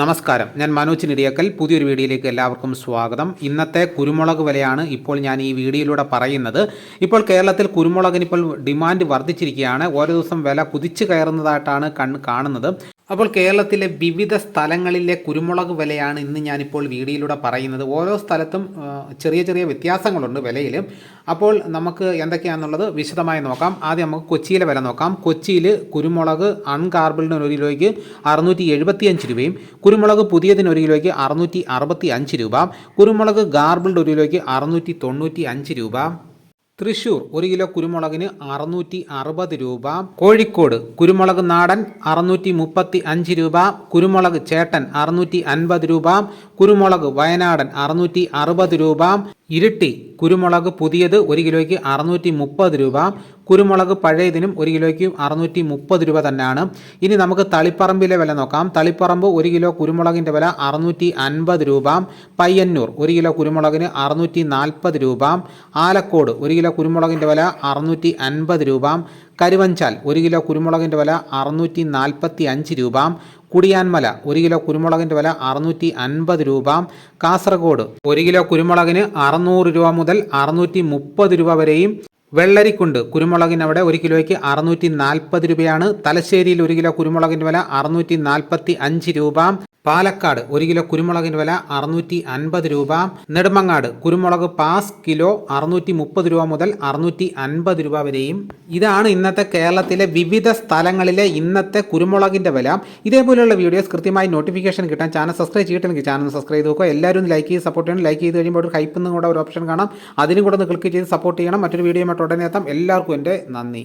നമസ്കാരം. ഞാൻ മനോജ് നിടിയക്കൽ. പുതിയൊരു വീഡിയോയിലേക്ക് എല്ലാവർക്കും സ്വാഗതം. ഇന്നത്തെ കുരുമുളക് വിലയാണ് ഇപ്പോൾ ഞാൻ ഈ വീഡിയോയിലൂടെ പറയുന്നത്. ഇപ്പോൾ കേരളത്തിൽ കുരുമുളകിന് ഇപ്പോൾ ഡിമാൻഡ് വർദ്ധിച്ചിരിക്കുകയാണ്. ഓരോ ദിവസം വില കുതിച്ചു കയറുന്നതായിട്ടാണ് കൺ കാണുന്നത്. അപ്പോൾ കേരളത്തിലെ വിവിധ സ്ഥലങ്ങളിലെ കുരുമുളക് വിലയാണ് ഇന്ന് ഞാനിപ്പോൾ വീഡിയോയിലൂടെ പറയുന്നത്. ഓരോ സ്ഥലത്തും ചെറിയ ചെറിയ വ്യത്യാസങ്ങളുണ്ട് വിലയിൽ അപ്പോൾ നമുക്ക് എന്തൊക്കെയാണെന്നുള്ളത് വിശദമായി നോക്കാം. ആദ്യം നമുക്ക് കൊച്ചിയിലെ വില നോക്കാം. കൊച്ചിയിൽ കുരുമുളക് അൺകാർബിളിന് ഒരു കിലോയ്ക്ക് അറുന്നൂറ്റി എഴുപത്തിയഞ്ച് രൂപയും കുരുമുളക് പുതിയതിന് ഒരു കിലോയ്ക്ക് അറുന്നൂറ്റി അറുപത്തി അഞ്ച് രൂപ കുരുമുളക് ഗാർബിൾഡ് ഒരു കിലോയ്ക്ക് അറുന്നൂറ്റി തൊണ്ണൂറ്റി അഞ്ച് രൂപ തൃശൂർ ഒരു കിലോ കുരുമുളകിന് അറുന്നൂറ്റി അറുപത് രൂപ. കോഴിക്കോട് കുരുമുളക് നാടൻ അറുന്നൂറ്റി മുപ്പത്തി അഞ്ച് രൂപ. കുരുമുളക് ചേട്ടൻ അറുന്നൂറ്റി അൻപത് രൂപ. കുരുമുളക് വയനാടൻ അറുന്നൂറ്റി അറുപത് രൂപ. ഇരിട്ടി കുരുമുളക് പുതിയത് ഒരു കിലോയ്ക്ക് അറുന്നൂറ്റി മുപ്പത് രൂപ. കുരുമുളക് പഴയതിനും ഒരു കിലോയ്ക്ക് അറുന്നൂറ്റി മുപ്പത് രൂപ തന്നെയാണ്. ഇനി നമുക്ക് തളിപ്പറമ്പിലെ വില നോക്കാം. തളിപ്പറമ്പ് ഒരു കിലോ കുരുമുളകിന്റെ വില അറുന്നൂറ്റി അൻപത് രൂപ. പയ്യന്നൂർ ഒരു കിലോ കുരുമുളകിന് അറുന്നൂറ്റി നാൽപ്പത് രൂപ. ആലക്കോട് ഒരു കിലോ കുരുമുളകിന്റെ വില അറുന്നൂറ്റി അൻപത് രൂപ. കരുവഞ്ചാൽ ഒരു കിലോ കുരുമുളകിന്റെ വില അറുന്നൂറ്റി നാൽപ്പത്തി അഞ്ച് രൂപ. കുടിയാൻമല ഒരു കിലോ കുരുമുളകിന്റെ വില അറുന്നൂറ്റി അൻപത് രൂപ. കാസർഗോഡ് ഒരു കിലോ കുരുമുളകിന് അറുന്നൂറ് രൂപ മുതൽ അറുന്നൂറ്റി മുപ്പത് രൂപ വരെയും വെള്ളരിക്കുണ്ട്. കുരുമുളകിന് അവിടെ ഒരു കിലോയ്ക്ക് അറുന്നൂറ്റി നാൽപ്പത് രൂപയാണ്. തലശ്ശേരിയിൽ ഒരു കിലോ കുരുമുളകിന്റെ വില അറുന്നൂറ്റി നാൽപ്പത്തി അഞ്ച് രൂപ. പാലക്കാട് ഒരു കിലോ കുരുമുളകിന്റെ വില അറുന്നൂറ്റി അൻപത് രൂപ. നെടുമങ്ങാട് കുരുമുളക് പാസ് കിലോ അറുന്നൂറ്റി മുപ്പത് രൂപ മുതൽ അറുന്നൂറ്റി അൻപത് രൂപ വരെയും. ഇതാണ് ഇന്നത്തെ കേരളത്തിലെ വിവിധ സ്ഥലങ്ങളിലെ ഇന്നത്തെ കുരുമുളകിന്റെ വില. ഇതേപോലെയുള്ള വീഡിയോസ് കൃത്യമായി നോട്ടിഫിക്കേഷൻ കിട്ടാൻ ചാനൽ സബ്സ്ക്രൈബ് ചെയ്തിട്ടുണ്ടെങ്കിൽ ചാനൽ സബ്സ്ക്രൈബ് ചെയ്ത് നോക്കുക എല്ലാവരും ലൈക്ക് ചെയ്ത് സപ്പോർട്ട് ചെയ്യണം. ലൈക്ക് ചെയ്ത് കഴിയുമ്പോൾ ഒരു ഹൈപ്പ് കൂടെ ഒരു ഓപ്ഷൻ കാണാം. അതിനും കൂടെ ഒന്ന് ക്ലിക്ക് ചെയ്ത് സപ്പോർട്ട് ചെയ്യണം. മറ്റൊരു വീഡിയോ ഉടനെ എത്താം എല്ലാവർക്കും എന്റെ നന്ദി.